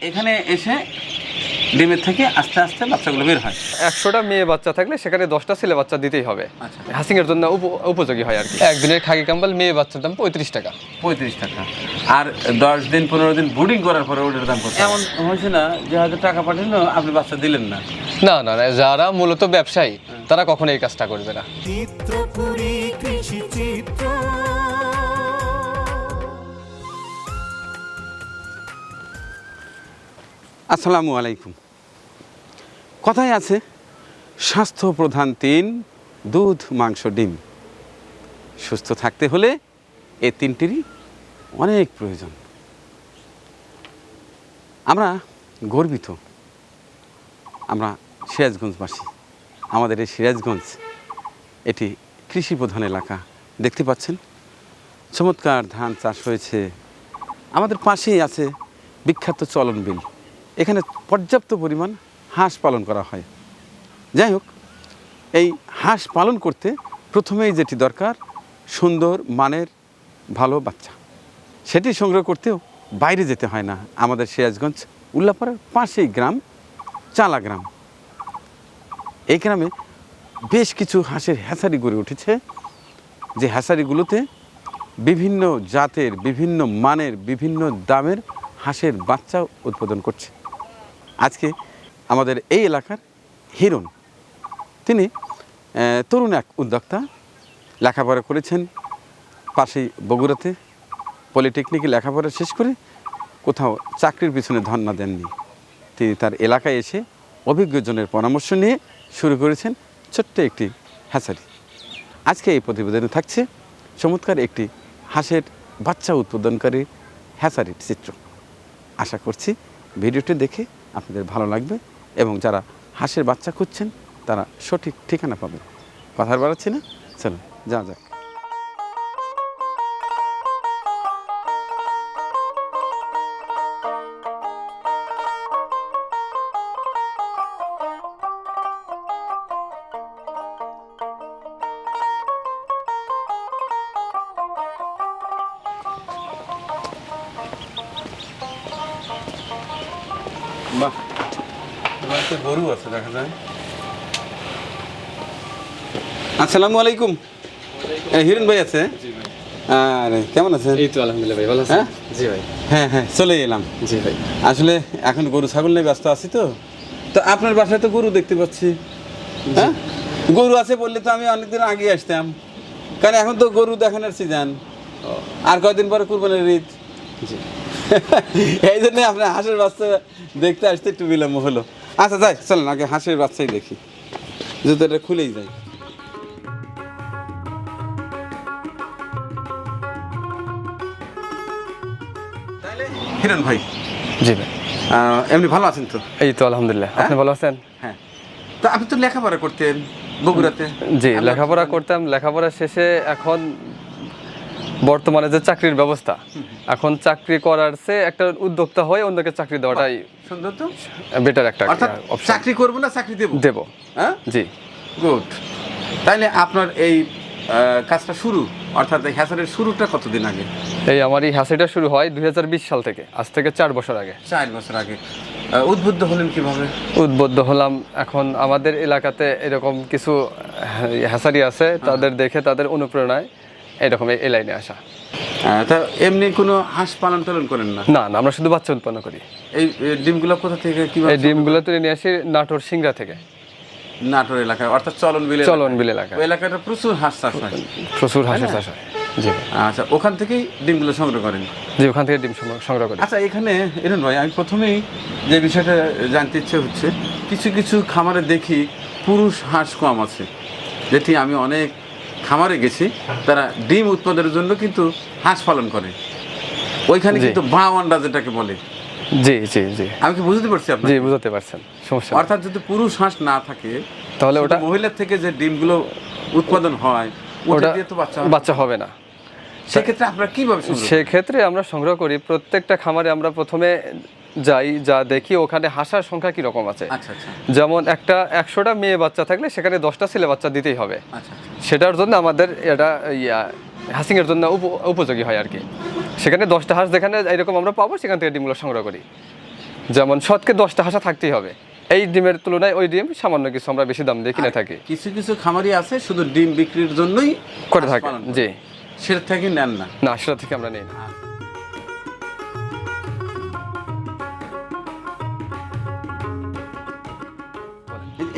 এখানে এসে ডিমের থেকে আস্তে আস্তে বাচ্চাগুলো বের হয়। একশোটা মেয়ে বাচ্চা থাকলে সেখানে দশটা ছেলে বাচ্চা দিতেই হবে। আচ্ছা। হাসিং এর জন্য উপ- উপযোগী হয় আর কি। একদিনের খাকি কাম্বাল মেয়ে বাচ্চার দাম পঁয়ত্রিশ টাকা। পঁয়ত্রিশ টাকা। আর দশ দিন পনেরো দিন বুডিং করার পরে ওটার দাম কত? এমন হয়েছে না যে হয়তো টাকা পাঠালো আপনি বাচ্চা দিলেন না। না না না যারা মূলত ব্যবসায়ী তারা কখনো এই কাজটা করবে না। আসসালামু আলাইকুম। কথায় আছে স্বাস্থ্য প্রধান তিন, দুধ, মাংস, ডিম। সুস্থ থাকতে হলে এ তিনটিরই অনেক প্রয়োজন। আমরা গর্বিত। আমরা সিরাজগঞ্জবাসী। আমাদের এই সিরাজগঞ্জ, এটি কৃষি প্রধান এলাকা। দেখতে পাচ্ছেন, চমৎকার ধান চাষ হয়েছে। আমাদের পাশেই আছে বিখ্যাত চলন বিল। এখানে পর্যাপ্ত পরিমাণ হাঁস পালন করা হয়। যাই হোক, এই হাঁস পালন করতে প্রথমেই যেটি দরকার, সুন্দর মানের ভালো বাচ্চা। সেটি সংগ্রহ করতেও বাইরে যেতে হয় না। আমাদের সিরাজগঞ্জ উল্লাপাড়ার পাশেই গ্রাম, চালা গ্রাম। এই গ্রামে বেশ কিছু হাঁসের হ্যাচারি গড়ে উঠেছে। যে হ্যাচারিগুলোতে বিভিন্ন জাতের, বিভিন্ন মানের, বিভিন্ন দামের হাঁসের বাচ্চা উৎপাদন করছে। আজকে আমাদের এই এলাকার হিরণ। তিনি তরুণ এক উদ্যোক্তা, লেখাপড়া করেছেন পাশেই বগুড়াতে, পলিটেকনিকে লেখাপড়া শেষ করে কোথাও চাকরির পিছনে ধর্ণা দেননি। তিনি তার এলাকায় এসে অভিজ্ঞজনের পরামর্শ নিয়ে শুরু করেছেন ছোট্ট একটি হ্যাচারি। আজকে এই প্রতিবেদনে থাকছে চমৎকার একটি হাঁসের বাচ্চা উৎপাদনকারী হ্যাচারির চিত্র। আশা করছি ভিডিওটি দেখে আপনাদের ভালো লাগবে এবং যারা হাঁসের বাচ্চা খুঁজছেন, তারা সঠিক ঠিকানা পাবে কথা বাড়াচ্ছি না? চলুন যা যাক। তোমার গরু আছে দেখা যায়। আসসালামু আলাইকুম। হিরণ ভাই আছে? আরে কেমন আছেন? এই তো আলহামদুলিল্লাহ ভাই ভালো হ্যাঁ? জি ভাই। হ্যাঁ হ্যাঁ চলে এলাম। জি ভাই। আসলে এখন গরু ছাগল নিয়ে ব্যস্ত আছি তো। তো আপনার বাসায় তো গরু দেখতে পাচ্ছি। হ্যাঁ? গরু আছে বললে তো আমি অনেকদিন আগে আসতাম। কারণ এখন তো গরু দেখানোর সিজন আর কয়দিন পরে কুরবানির ঈদ। জি। এই জন্য আপনার হাঁসের বাচ্চা দেখতে আসতে একটু বিলম্ব হলো। আচ্ছা যাই চলেন আগে হাঁসের বাচ্চাই দেখি। জুতোটা খুলেই যাই। হিরণ ভাই। জি ভাই। এমনি ভালো আছেন তো? এই তো আলহামদুলিল্লাহ। আপনি ভালো আছেন? হ্যাঁ। তো আপনি তো লেখাপড়া করতেন বগুড়াতে। জি লেখাপড়া করতাম। লেখাপড়া শেষে এখন বর্তমানে যে চাকরির ব্যবস্থা এখন চাকরি করার চেয়ে একটা উদ্যোক্তা হয়ে অন্যকে চাকরি দেওয়াটাই সুন্দর তো? বেটার একটা অর্থাৎ চাকরি করব না চাকরি দেবো? দেব। হ্যাঁ? জি। গুড তাইলে আপনার এই কাজটা শুরু অর্থাৎ এই হ্যাসারের শুরুটা কতদিন আগে? এই আমার এই হাসিটা শুরু হয় দুই হাজার বিশ সাল থেকে আজ থেকে চার বছর আগে। চার বছর আগে। উদ্বুদ্ধ হলেন কীভাবে? উদ্বুদ্ধ হলাম এখন আমাদের এলাকাতে এরকম কিছু হ্যাসারি আছে তাদের দেখে তাদের অনুপ্রেরণায় এরকম এই লাইনে আসা। তা এমনি কোনো হাঁস পালন টালন করেন না? না না আমরা শুধু বাচ্চা উৎপন্ন করি। এই ডিমগুলো কোথা থেকে কীভাবে এই ডিমগুলো তুলে নিয়ে আসি নাটোর সিংড়া থেকে। নাটোর এলাকায় অর্থাৎ চলন বিলে চলন বিল এলাকায়। ওই এলাকাটা প্রচুর হাঁস চাষ হয়। প্রচুর হাঁসের চাষ হয়। জি। আচ্ছা ওখান থেকেই ডিমগুলো সংগ্রহ করেন? জি ওখান থেকে ডিম সংগ্রহ- সংগ্রহ করি। আচ্ছা এখানে এরন ভাই আমি প্রথমেই যে বিষয়টা জানতে ইচ্ছে হচ্ছে কিছু কিছু খামারে দেখি পুরুষ হাঁস কম আছে যেটি আমি অনেক খামারে গেছি তারা ডিম উৎপাদনের জন্য কিন্তু হাঁস পালন করে। ওইখানে কিন্তু বাউ আন্ডা যেটাকে বলে। জি জি জি। আমি কি বুঝতে পারছি আপনার জি বুঝতে পারছেন সমস্যা অর্থাৎ যদি পুরুষ হাঁস না থাকে তাহলে ওটা মহিলার থেকে যে ডিমগুলো উৎপাদন হয় ওটা দিয়ে তো বাচ্চা বাচ্চা হবে না। সেক্ষেত্রে আপনারা কীভাবে সেক্ষেত্রে আমরা সংগ্রহ করি প্রত্যেকটা খামারে আমরা প্রথমে যাই যা দেখি ওখানে হাঁসার সংখ্যা কি রকম আছে। আচ্ছা আচ্ছা। যেমন একটা একশোটা মেয়ে বাচ্চা থাকলে সেখানে দশটা ছেলে বাচ্চা দিতেই হবে। আচ্ছা আচ্ছা। সেটার জন্য আমাদের এটা ইয়া হাসিংয়ের জন্য উপ- উপযোগী হয় আর কি। সেখানে দশটা হাঁস যেখানে এরকম আমরা পাবো সেখান থেকে ডিমগুলো সংগ্রহ করি। যেমন সৎকে দশটা হাঁসা থাকতেই হবে। এই ডিমের তুলনায় ওই ডিম সামান্য কিছু আমরা বেশি দাম দিয়ে কিনে থাকি। কিছু কিছু খামারি আছে শুধু ডিম বিক্রির জন্যই করে থাকি জি। সেটা থেকে নেন না। না সেটা থেকে আমরা নেই। না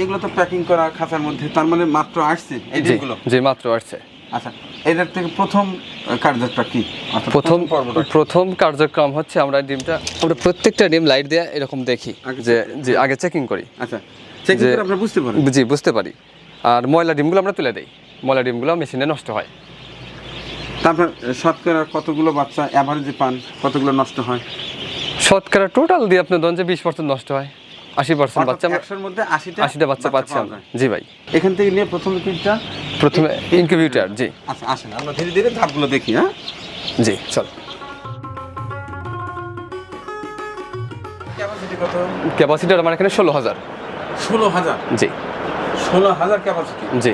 এগুলো তো প্যাকিং করা খাঁচার মধ্যে তার মানে মাত্র আসছে এই ডিমগুলো জি মাত্র আসছে। আচ্ছা এটার থেকে প্রথম আহ, কি? প্রথম প্রথম কার্যক্রম হচ্ছে আমরা ডিমটা আমরা প্রত্যেকটা ডিম লাইট দিয়ে এরকম দেখি যে যে আগে চেকিং করি। আচ্ছা চেকিং করে আপনারা বুঝতে পারেন? জি বুঝতে পারি। আর ময়লা ডিমগুলো আমরা তুলে দিই। ময়লা ডিমগুলো মেশিনে নষ্ট হয়। তারপর শতকরা কতগুলো বাচ্চা অ্যাভারেজে পান? কতগুলো নষ্ট হয়? শতকরা টোটাল দিয়ে আপনি ধরেন যে বিশ পার্সেন্ট নষ্ট হয়। আশি পার্সেন্ট বাচ্চা একশোর মধ্যে আশিটা আশিটা বাচ্চা পাচ্ছি আমরা। জি ভাই। এখান থেকে নিয়ে প্রথম তিনটা প্রথমে ইনকিউবেটার জি। আচ্ছা আসেন আমরা ধীরে ধীরে ধাপগুলো দেখি হ্যাঁ? জি চল। ক্যাপাসিটার আমার এখানে ষোলো হাজার। ষোলো হাজার? জি। ষোলো হাজার ক্যাপাসিটি জি।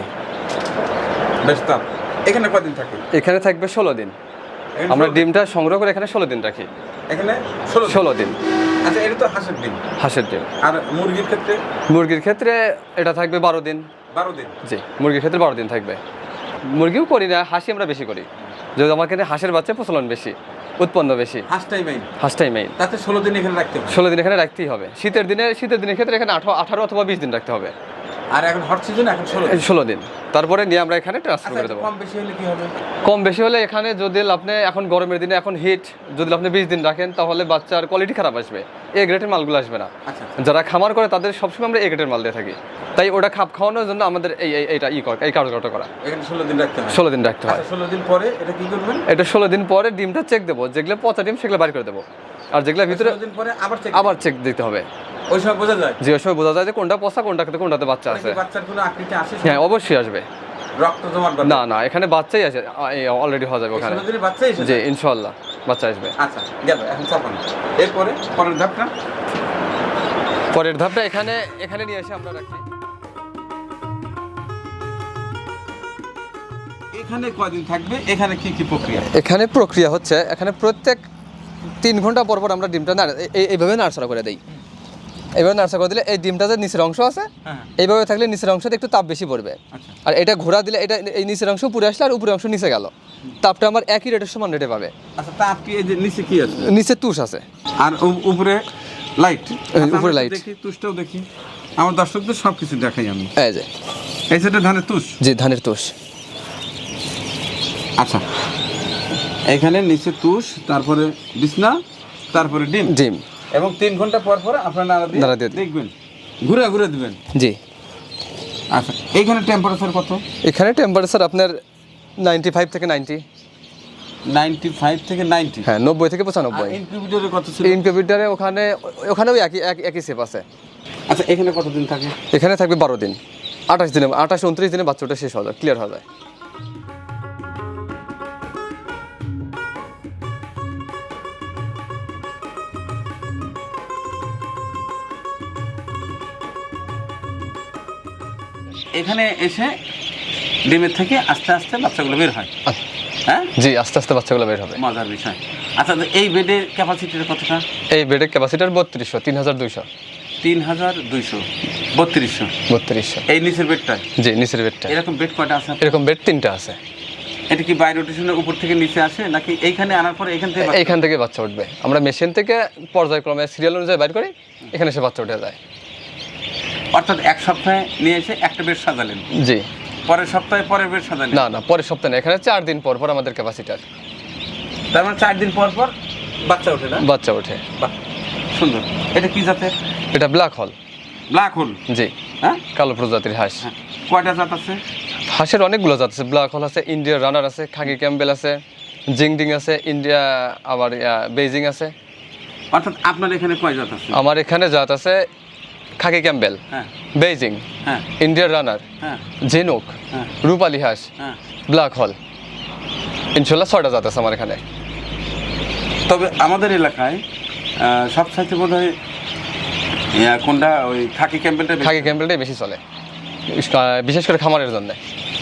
বেশ তাপ এখানে কদিন থাকে? এখানে থাকবে ষোলো দিন। আমরা ডিমটা সংগ্রহ করে এখানে ষোলো দিন রাখি। এখানে ষোলো দিন। আচ্ছা এটা তো হাঁসের ডিম। হাঁসের ডিম। আর মুরগির ক্ষেত্রে? মুরগির ক্ষেত্রে এটা থাকবে বারো দিন। বারো দিন? জি মুরগির ক্ষেত্রে বারো দিন থাকবে। মুরগিও করি না হাঁসি আমরা বেশি করি। যদি আমার এখানে হাঁসের বাচ্চা প্রচলন বেশি উৎপন্ন বেশি। হাঁসটাই মেইন হাঁসটাই মেইন তাতে ষোলো দিন এখানে রাখতে ষোলো দিন এখানে রাখতেই হবে। শীতের দিনে শীতের দিনের ক্ষেত্রে এখানে আঠারো আঠারো অথবা বিশ দিন রাখতে হবে। আর এখন হট সিজন এখন ষোলো দিন। তারপরে নিয়ে আমরা এখানে ট্রান্সফার আচ্ছা করে দেবো। কম বেশি হলে কি হবে? কম বেশি হলে এখানে যদি আপনি এখন গরমের দিনে এখন হিট যদি আপনি বিশ দিন রাখেন তাহলে বাচ্চার কোয়ালিটি খারাপ আসবে। এ গ্রেডের মালগুলো আসবে না। আচ্ছা যারা খামার করে তাদের সবসময় আমরা এ গ্রেডের মাল দিয়ে থাকি। তাই ওটা খাপ খাওয়ানোর জন্য আমাদের এই এই- এইটা ই করা এই কার্যকরটা করা। ষোলো দিন রাখতে ষোলো দিন রাখতে হয়। আচ্ছা ষোলো দিন পরে এটা কি করবেন? এটা ষোলো দিন পরে ডিমটা চেক দেবো। যেগুলো পচা ডিম সেগুলো বাইর করে দেবো। আর যেগুলো ভিতরে দিন পরে আবার চেক আবার চেক দিতে হবে। ওই সময় বোঝা যায়? যে সময় বোঝা যায় যে কোনটা পচা কোনটাতে কোনটাতে বাচ্চা আছে। নাকি বাচ্চার কোনো আকৃতি আসে হ্যাঁ অবশ্যই আসবে। রক্ত জমাট না না এখানে বাচ্চাই আছে অলরেডি হয়ে যাবে ওখানে। ষোলো দিনে বাচ্চা জি ইনশাল্লাহ বাচ্চা আসবে। আচ্ছা গেল এখন চাপান। এরপরে পরের ধাপটা? পরের ধাপটা এখানে এখানে নিয়ে এসে আমরা রাখি। এখানে কয়দিন থাকবে? এখানে কি কি প্রক্রিয়া? এখানে প্রক্রিয়া হচ্ছে এখানে প্রত্যেক তিন ঘণ্টা পর পর আমরা ডিমটা এইভাবে নাড়াচাড়া করে দিই। এইভাবে নাড়াচাড়া করে দিলে এই ডিমটা যে নিচের অংশ আছে হ্যাঁ এইভাবে থাকলে নিচের অংশতে একটু তাপ বেশি পড়বে। আচ্ছা। আর এটা ঘোরা দিলে এটা এই নিচের অংশ উপরে আসলে আর উপরের অংশ নিচে গেল। তাপটা আমার একই রেটের সমান রেটে পাবে। আচ্ছা তা আপনি এই যে নিচে কি আছে? নিচে তুষ আছে। আর উপরে লাইট উপরে লাইট দেখি তুষটাও দেখি। আমার দর্শকদের সব কিছু দেখাই আমি। এই যে। এই সেটা ধানের তুষ? জি ধানের তুষ। আচ্ছা। এখানে নিচে তুষ তারপরে বিছনা তারপরে ডিম। ডিম। এবং তিন ঘণ্টা পর পর আপনার নাড়া দিয়ে। দেখবেন। ঘুরে ঘুরে দিবেন। জি। আচ্ছা এইখানে টেম্পারেচার কত? এখানে টেম্পারেচার আপনার নাইনটি ফাইভ থেকে নাইনটি নাইনটি ফাইভ থেকে নাইনটি হ্যাঁ নব্বই থেকে পঁচানব্বই। ইনকিউবেটরে কত ছিল? ইনকিউবেটারে ওখানে ওখানেও একই এক- একই সেপ আছে। আচ্ছা এখানে কতদিন থাকে? এখানে থাকবে বারো দিন। আঠাশ দিনে আঠাশ উনত্রিশ দিনে বাচ্চাটা শেষ হয়ে যায় ক্লিয়ার হয়ে যায়। এখানে এসে ডিমের থেকে আস্তে আস্তে বাচ্চাগুলো বের হয়। আচ্ছা। হ্যাঁ? জি আস্তে আস্তে বাচ্চাগুলো বের হবে। মজার বিষয়। আচ্ছা এই বেডের ক্যাপাসিটিটা কতটা? এই বেডের ক্যাপাসিটার বত্রিশশো তিন হাজার দুইশো। তিন হাজার দুইশো বত্রিশশো। বত্রিশশো। এই নিচের বেডটায়? জি নিচের বেডটা এরকম বেড কয়টা আছে? এরকম বেড তিনটা আছে। এটা কি বাই রোটেশনের উপর থেকে নিচে আসে নাকি এইখানে আনার পরে এখান থেকে এইখান থেকে বাচ্চা উঠবে। আমরা মেশিন থেকে পর্যায়ক্রমে সিরিয়াল অনুযায়ী বাইর করি এখানে এসে বাচ্চা উঠে যায়। অর্থাৎ এক সপ্তাহে নিয়ে এসে একটা বেড সাজালেন। জি। পরের সপ্তাহে পরের বেড সাজালেন। না না পরের সপ্তাহে না এখানে চার দিন পর পর আমাদের ক্যাপাসিটার তার মানে চার দিন পর পর বাচ্চা ওঠে না? বাচ্চা ওঠে। বাহ সুন্দর। এটা কি জাতের? এটা ব্ল্যাক হল। ব্ল্যাক হোল? জি। হ্যাঁ? কালো প্রজাতির হাঁস। হ্যাঁ। কয়টা জাত আছে? হাঁসের অনেকগুলো জাত আছে। ব্ল্যাক হল আছে ইন্ডিয়ার রানার আছে খাগি ক্যাম্বেল আছে জিংডিং আছে ইন্ডিয়া আবার বেইজিং আছে। অর্থাৎ আপনার এখানে কয় জাত আছে? আমার এখানে জাত আছে খাগি ক্যাম্বেল হ্যাঁ। বেইজিং হ্যাঁ। ইন্ডিয়ার রানার হ্যাঁ। ঝিনুক হ্যাঁ। রূপালি হাঁস হ্যাঁ। ব্ল্যাক হল। ইনশাল্লাহ ছয়টা জাত আছে আমার এখানে। তবে আমাদের এলাকায় আহ, সব সাইতে বোধ হয় কোনটা? ওই খাকি ক্যাম্পেলটা বেশি। খাগি ক্যাম্বেলটাই বেশি চলে। বিশেষ করে খামারের জন্য।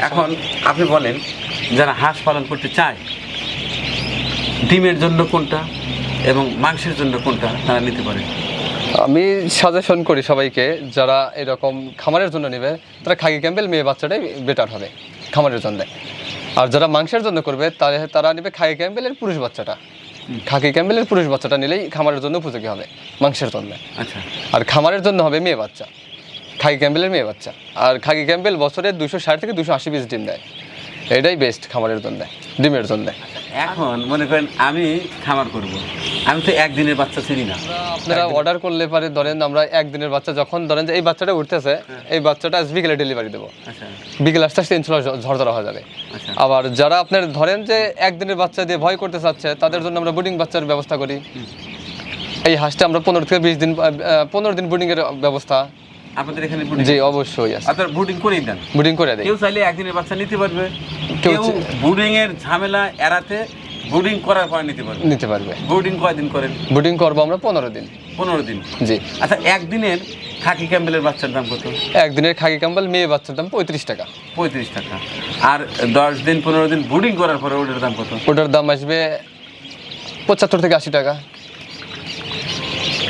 এখন আপনি বলেন যারা হাঁস পালন করতে চায় ডিমের জন্য কোনটা এবং মাংসের জন্য কোনটা তারা নিতে পারে? আমি সাজেশন করি সবাইকে যারা এরকম খামারের জন্য নেবে তারা খাগি ক্যাম্পেল মেয়ে বাচ্চাটাই বেটার হবে খামারের জন্য। আর যারা মাংসের জন্য করবে তারা তারা নেবে খাগি ক্যাম্পেলের পুরুষ বাচ্চাটা। খাকি ক্যাম্পেলের পুরুষ বাচ্চাটা নিলেই খামারের জন্য উপযোগী হবে মাংসের জন্য। আচ্ছা। আর খামারের জন্য হবে মেয়ে বাচ্চা। খাগি ক্যাম্পেলের মেয়ে বাচ্চা। আর খাগি ক্যাম্পেল বছরে দুশো ষাট থেকে দুশো আশি পিস ডিম দেয়। এটাই বেস্ট খামারের জন্য ডিমের জন্য। এখন মনে করেন আমি খামার করব। আমি তো একদিনের বাচ্চা চিনি না। আপনারা অর্ডার করলে পারে ধরেন আমরা একদিনের বাচ্চা যখন ধরেন যে এই বাচ্চাটা উঠতেছে এই বাচ্চাটা আজ বিকেলে ডেলিভারি দেবো। আচ্ছা। বিকেল আস্তে আস্তে ইনশাল্লাহ ঝরঝরা হয়ে যাবে। আচ্ছা। আবার যারা আপনার ধরেন যে একদিনের বাচ্চা দিয়ে ভয় করতে চাচ্ছে তাদের জন্য আমরা বুডিং বাচ্চার ব্যবস্থা করি। এই হাঁসটা আমরা পনেরো থেকে বিশ দিন পনেরো দিন বুডিং এর ব্যবস্থা। আপনাদের এখানে জি অবশ্যই আছে। আপনার বুডিং করেই দেন। বুডিং করে দেয় কেউ চাইলে একদিনের বাচ্চা নিতে পারবে। কেউ চা- এর ঝামেলা এড়াতে বুডিং করার পর নিতে পারবে। নিতে পারবে। বুডিং কয়দিন করেন? বুডিং করব আমরা পনেরো দিন। পনেরো দিন। জি। আচ্ছা একদিনের খাকি ক্যাম্বেলের বাচ্চার দাম কত? একদিনের খাকি কাম্বাল মেয়ে বাচ্চার দাম পঁয়ত্রিশ টাকা। পঁয়ত্রিশ টাকা। আর দশ দিন পনেরো দিন বুডিং করার পরে ওটার দাম কত? ওটার দাম আসবে পঁচাত্তর থেকে আশি টাকা।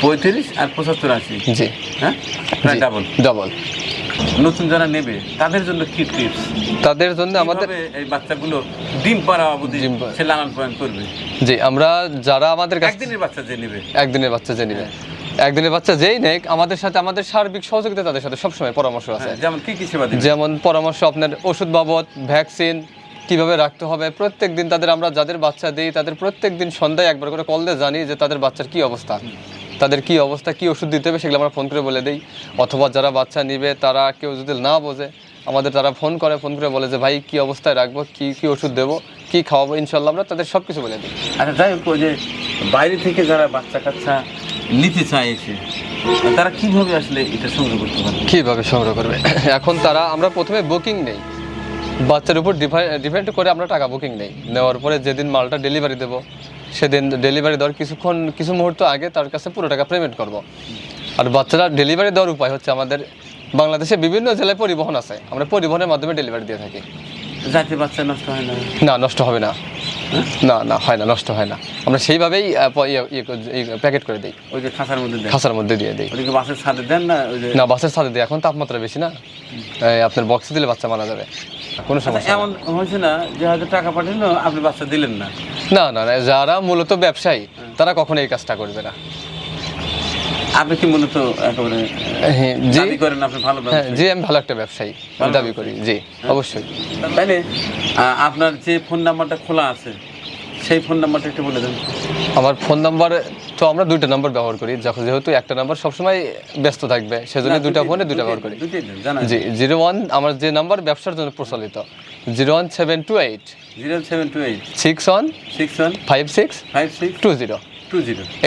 পঁয়ত্রিশ আর পঁচাত্তর আশি। জি। হ্যাঁ? প্রায় ডাবল। নতুন যারা নেবে তাদের জন্য কি টিপস তাদের জন্য আমাদের এই বাচ্চাগুলো ডিম পাড়া অবধি সে লালন পালন করবে? জি আমরা যারা আমাদের কাছে একদিনের বাচ্চা যে নেবে। একদিনের বাচ্চা যে নিবে। একদিনের বাচ্চা যেই নেক আমাদের সাথে আমাদের সার্বিক সহযোগিতা তাদের সাথে সবসময় পরামর্শ আছে। হ্যাঁ, যেমন কি কি সেবা যেমন পরামর্শ আপনার ওষুধ বাবদ ভ্যাকসিন কীভাবে রাখতে হবে। প্রত্যেক দিন তাদের আমরা যাদের বাচ্চা দিই তাদের প্রত্যেক দিন সন্ধ্যায় একবার করে কল দিয়ে জানি যে তাদের বাচ্চার কি অবস্থা। তাদের কি অবস্থা কি ওষুধ দিতে হবে সেগুলো আমরা ফোন করে বলে দিই। অথবা যারা বাচ্চা নিবে তারা কেউ যদি না বোঝে আমাদের তারা ফোন করে ফোন করে বলে যে ভাই কি অবস্থায় রাখব কি কি ওষুধ দেবো কি খাওয়াবো ইনশাল্লাহ আমরা তাদের সব কিছু বলে দিই। আচ্ছা যাই হোক যে বাইরে থেকে যারা বাচ্চা কাচ্চা নিতে চায় এসে তারা কীভাবে আসলে এটা সংগ্রহ করতে পারে কীভাবে সংগ্রহ করবে? এখন তারা আমরা প্রথমে বুকিং নেই। বাচ্চার উপর ডিপেন্ড করে আমরা টাকা বুকিং নেই। নেওয়ার পরে যেদিন মালটা ডেলিভারি দেবো সেদিন ডেলিভারি দেওয়ার কিছুক্ষণ কিছু মুহূর্ত আগে তার কাছে পুরো টাকা পেমেন্ট করব। আর বাচ্চারা ডেলিভারি দেওয়ার উপায় হচ্ছে আমাদের বাংলাদেশে বিভিন্ন জেলায় পরিবহন আছে। আমরা পরিবহনের মাধ্যমে ডেলিভারি দিয়ে থাকি। যাতে বাচ্চা নষ্ট হয় না? না নষ্ট হবে না। না না হয় না নষ্ট হয় না। আমরা সেইভাবেই প্যাকেট করে দিই। ওই যে খাঁচার মধ্যে খাসার মধ্যে দিয়ে দিই। ওদিকে বাসের ছাদে দেন না? না বাসের সাথে দিই। এখন তাপমাত্রা বেশি না। আপনার বক্সে দিলে বাচ্চা মারা যাবে। কোনো আচ্ছা, সমস্যা এমন হয়েছে না যে হয়তো টাকা পাঠালো আপনি বাচ্চা দিলেন না? না না না যারা মূলত ব্যবসায়ী তারা কখনো এই কাজটা করবে না। আপনি কি মূলত একেবারে হ্যাঁ, দাবি করেন আপনি ভালো হ্যাঁ জি আমি ভালো একটা ব্যবসায়ী দাবি করি জি অবশ্যই। আহ, আপনার যে ফোন নাম্বারটা খোলা আছে সেই ফোন নাম্বারটা একটু বলে দেন। আমার ফোন নাম্বার তো আমরা দুইটা নাম্বার ব্যবহার করি। যখন যেহেতু একটা নাম্বার সবসময় ব্যস্ত থাকবে সেজন্য দুইটা ফোনে দুইটা ব্যবহার করি। জি জিরো ওয়ান আমার যে নাম্বার ব্যবসার জন্য প্রচলিত zero one seven two eight zero seven two eight six one six one five six five six two zero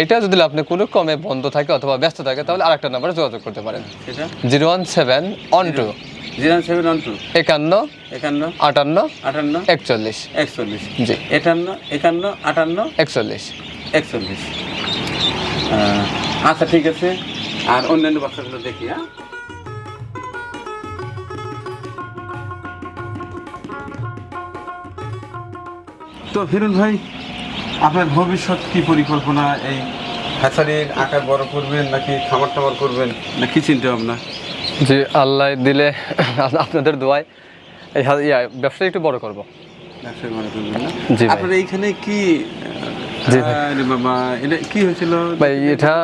এটা যদি আপনি কোনো কমে বন্ধ থাকে অথবা ব্যস্ত থাকে তাহলে আরেকটা নাম্বারে যোগাযোগ করতে পারেন। Zero one seven one two zero seven one two একান্ন একান্ন আটান্ন আটান্ন একচল্লিশ। একচল্লিশ। জি। একান্ন একান্ন আটান্ন একচল্লিশ। একচল্লিশ। আচ্ছা ঠিক আছে। আর অন্যান্য বাচ্চাগুলো দেখি হ্যাঁ? তো ফিরুন ভাই আপনার ভবিষ্যৎ কি পরিকল্পনা? এই হ্যাচারির আকার বড় করবেন নাকি খামার টামার করবেন? না কি চিন্তা ভাবনা জি আল্লাহ দিলে আপনাদের দোয়ায় এই হা- ইয়া, ব্যবসা একটু বড় করব। ব্যবসায় বড় করবেন না? জি আপনার এইখানে কি বাবা এটা কি হয়েছিল? ভাই এটা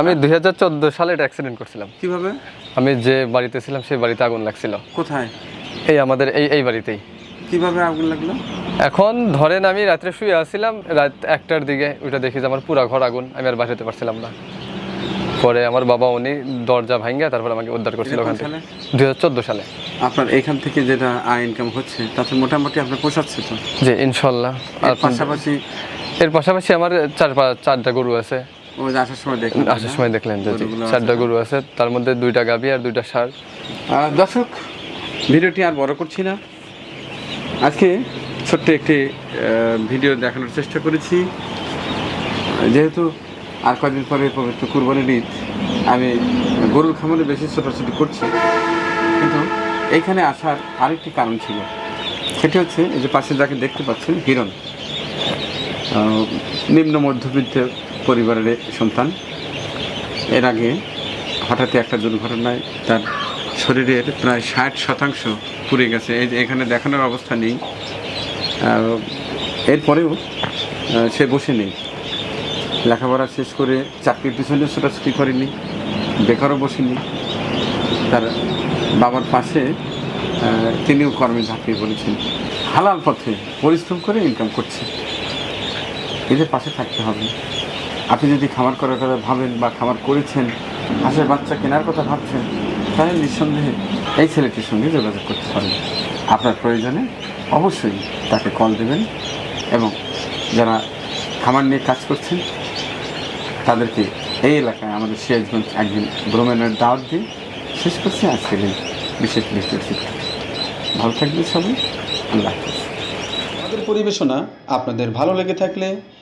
আমি দুই হাজার চোদ্দ সালে এটা অ্যাক্সিডেন্ট করছিলাম। কীভাবে? আমি যে বাড়িতে ছিলাম সেই বাড়িতে আগুন লাগছিল। কোথায়? এই আমাদের এই এই বাড়িতেই। কীভাবে আগুন লাগল? এখন ধরেন আমি রাত্রে শুয়ে আসছিলাম রাত একটার দিকে ওইটা দেখি যে আমার পুরা ঘর আগুন আমি আর বাসাতে পারছিলাম না। পরে আমার বাবা উনি দরজা ভাঙ্গা তারপর আমাকে উদ্ধার করছিল ওখান থেকে? দুই হাজার চোদ্দ সালে। আপনার এখান থেকে যেটা আয় ইনকাম হচ্ছে তাতে মোটামুটি আপনার পোষাচ্ছে তো? জি ইনশাল্লাহ। এর পাশাপাশি এর পাশাপাশি আমার চার পা- চারটা গরু আছে। ওই আসার সময় দেখলাম আসার সময় দেখলেন চারটা গরু আছে তার মধ্যে দুইটা গাভী আর দুইটা সার দর্শক ভিডিওটি আর বড় করছি না। আজকে ছোট্ট একটি ভিডিও দেখানোর চেষ্টা করেছি। যেহেতু আর কয়েকদিন পরে পবিত্র কুরবানির ঈদ আমি গরুর খামারে বেশি ছোটাছুটি করছি। কিন্তু এইখানে আসার আরেকটি কারণ ছিল। সেটি হচ্ছে এই যে পাশে যাকে দেখতে পাচ্ছেন হিরণ। নিম্ন মধ্যবিত্ত পরিবারের সন্তান। এর আগে হঠাৎই একটা দুর্ঘটনায় তার শরীরের প্রায় ষাট শতাংশ পুড়ে গেছে। এখানে দেখানোর অবস্থা নেই। এরপরেও সে বসে নেই। লেখাপড়া শেষ করে চাকরির পিছনে ছোটাছুটি করেনি, বেকারও বসেনি। তার বাবার পাশে তিনিও কর্মে ঝাঁপিয়ে পড়েছেন। হালাল পথে পরিশ্রম করে ইনকাম করছে। এদের পাশে থাকতে হবে। আপনি যদি খামার করার কথা ভাবেন বা খামার করেছেন, হাঁসের বাচ্চা কেনার কথা ভাবছেন, তাহলে নিঃসন্দেহে এই ছেলেটির সঙ্গে যোগাযোগ করতে পারেন আপনার প্রয়োজনে অবশ্যই তাকে কল দেবেন এবং যারা খামার নিয়ে কাজ করছেন, তাদেরকে এই এলাকায় আমাদের সিরাজগঞ্জ একদিন ভ্রমণের দাওয়াত দিয়ে শেষ করছি আজকের এই বিশেষ চিত্র ভালো থাকবেন সবাই। আল্লাহ আমাদের পরিবেশনা আপনাদের ভালো লেগে থাকলে